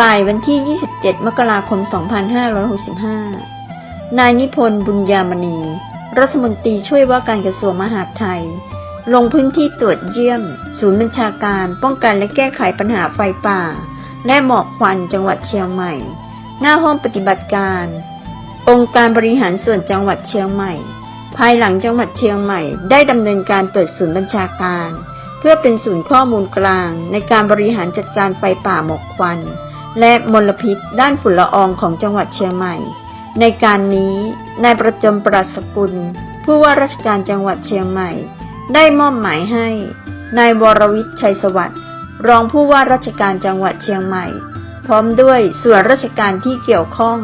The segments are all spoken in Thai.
บ่ายวันที่ 27 มกราคม 2565 นายนิพนธ์บุญยามณี รัฐมนตรีช่วยว่าการกระทรวงมหาดไทย ลงพื้นที่ตรวจเยี่ยม ศูนย์บัญชาการป้องกันและแก้ไขปัญหาไฟป่า และหมอกควันจังหวัดเชียงใหม่ หน้าห้องปฏิบัติการ องค์การบริหารส่วนจังหวัดเชียงใหม่ ภายหลังจังหวัดเชียงใหม่ ได้ดำเนินการเปิดศูนย์บัญชาการ เพื่อเป็นศูนย์ข้อมูลกลาง ในการบริหารจัดการไฟป่าหมอกควัน และมลพิษด้านฝุ่นละอองของจังหวัดเชียงใหม่ ในการนี้นายประจมปราศสกุล ผู้ว่าราชการจังหวัดเชียงใหม่ ได้มอบหมายให้ นายวรวิทย์ชัยสวัสดิ์รองผู้ว่าราชการจังหวัดเชียงใหม่ พร้อมด้วยส่วนราชการที่เกี่ยวข้อง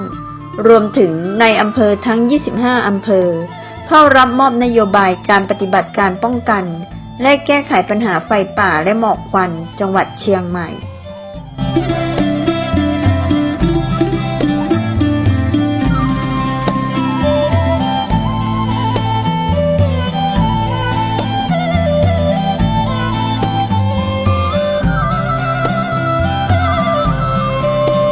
รวมถึงในอำเภอทั้ง 25 อำเภอ เข้ารับมอบนโยบายการปฏิบัติการป้องกัน และแก้ไขปัญหาไฟป่าและหมอกควันจังหวัดเชียงใหม่